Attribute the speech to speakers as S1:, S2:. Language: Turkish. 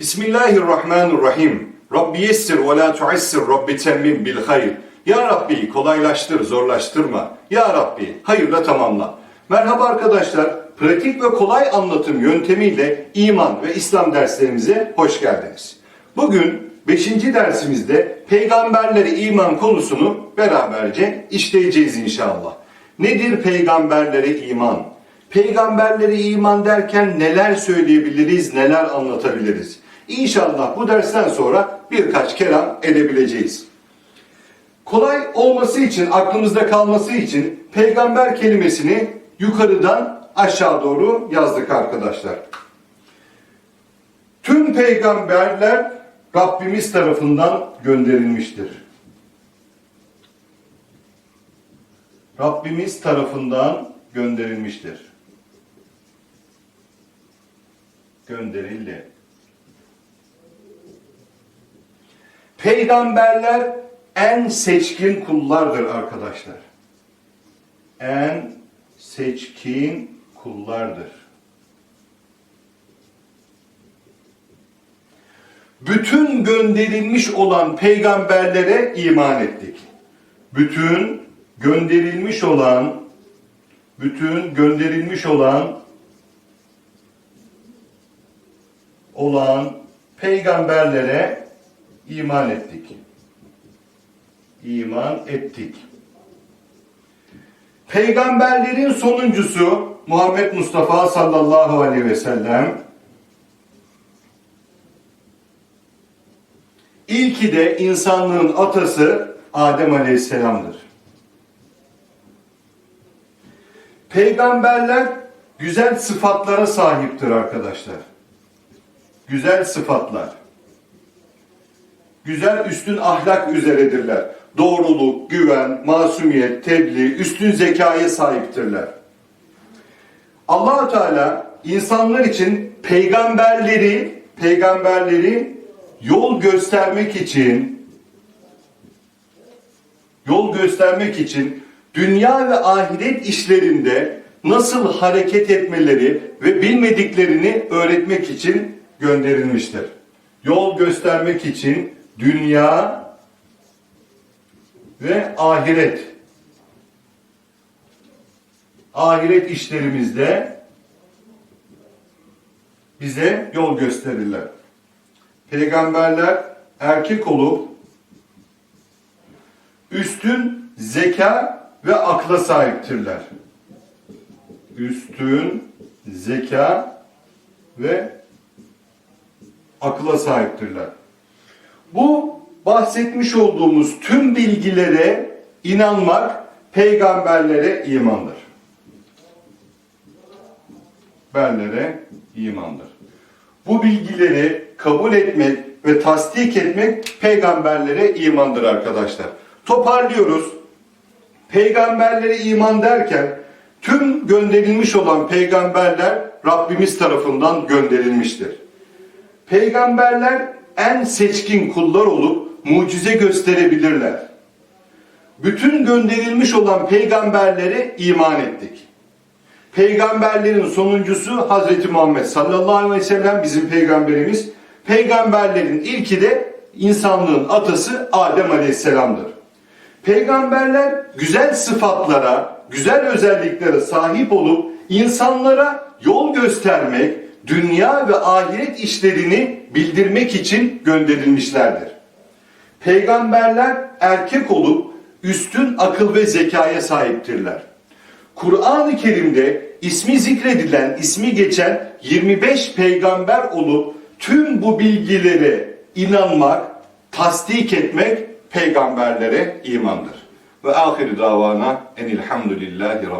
S1: Bismillahirrahmanirrahim. Rabbi yessir ve la tuassir Rabbi temmim bil hayr. Ya Rabbi kolaylaştır, zorlaştırma. Ya Rabbi hayırla tamamla. Merhaba arkadaşlar. Pratik ve kolay anlatım yöntemiyle iman ve İslam derslerimize hoş geldiniz. Bugün 5. dersimizde peygamberlere iman konusunu beraberce işleyeceğiz inşallah. Nedir peygamberlere iman? Peygamberlere iman derken neler söyleyebiliriz, neler anlatabiliriz? İnşallah bu dersten sonra birkaç kelam edebileceğiz. Kolay olması için, aklımızda kalması için peygamber kelimesini yukarıdan aşağı doğru yazdık arkadaşlar. Tüm peygamberler Rabbimiz tarafından gönderilmiştir. Rabbimiz tarafından gönderilmiştir. Gönderildi. Peygamberler en seçkin kullardır arkadaşlar. En seçkin kullardır. Bütün gönderilmiş olan peygamberlere iman ettik. Bütün gönderilmiş olan bütün gönderilmiş olan olan peygamberlere iman ettik. İman ettik. Peygamberlerin sonuncusu Muhammed Mustafa sallallahu aleyhi ve sellem İlki de insanlığın atası Adem aleyhisselamdır. Peygamberler güzel sıfatlara sahiptir arkadaşlar. Güzel sıfatlar. Güzel üstün ahlak üzeredirler. Doğruluk, güven, masumiyet, tebliğ, üstün zekaya sahiptirler. allah Teala insanlar için peygamberleri, peygamberleri yol göstermek için yol göstermek için dünya ve ahiret işlerinde nasıl hareket etmeleri ve bilmediklerini öğretmek için gönderilmiştir. Yol göstermek için dünya ve ahiret ahiret işlerimizde bize yol gösterirler. Peygamberler erkek olup üstün zeka ve akla sahiptirler. Üstün zeka ve akla sahiptirler. Bu bahsetmiş olduğumuz tüm bilgilere inanmak peygamberlere imandır. Berlere imandır. Bu bilgileri kabul etmek ve tasdik etmek peygamberlere imandır arkadaşlar. Toparlıyoruz. Peygamberlere iman derken tüm gönderilmiş olan peygamberler Rabbimiz tarafından gönderilmiştir. Peygamberler en seçkin kullar olup mucize gösterebilirler. Bütün gönderilmiş olan peygamberlere iman ettik. Peygamberlerin sonuncusu Hazreti Muhammed sallallahu aleyhi ve sellem bizim peygamberimiz. Peygamberlerin ilki de insanlığın atası Adem aleyhisselamdır. Peygamberler güzel sıfatlara, güzel özelliklere sahip olup insanlara yol göstermek, dünya ve ahiret işlerini bildirmek için gönderilmişlerdir. Peygamberler erkek olup üstün akıl ve zekaya sahiptirler. Kur'an-ı Kerim'de ismi zikredilen, ismi geçen 25 peygamber olup tüm bu bilgilere inanmak, tasdik etmek peygamberlere imandır. Ve ahir davana enilhamdülillahi.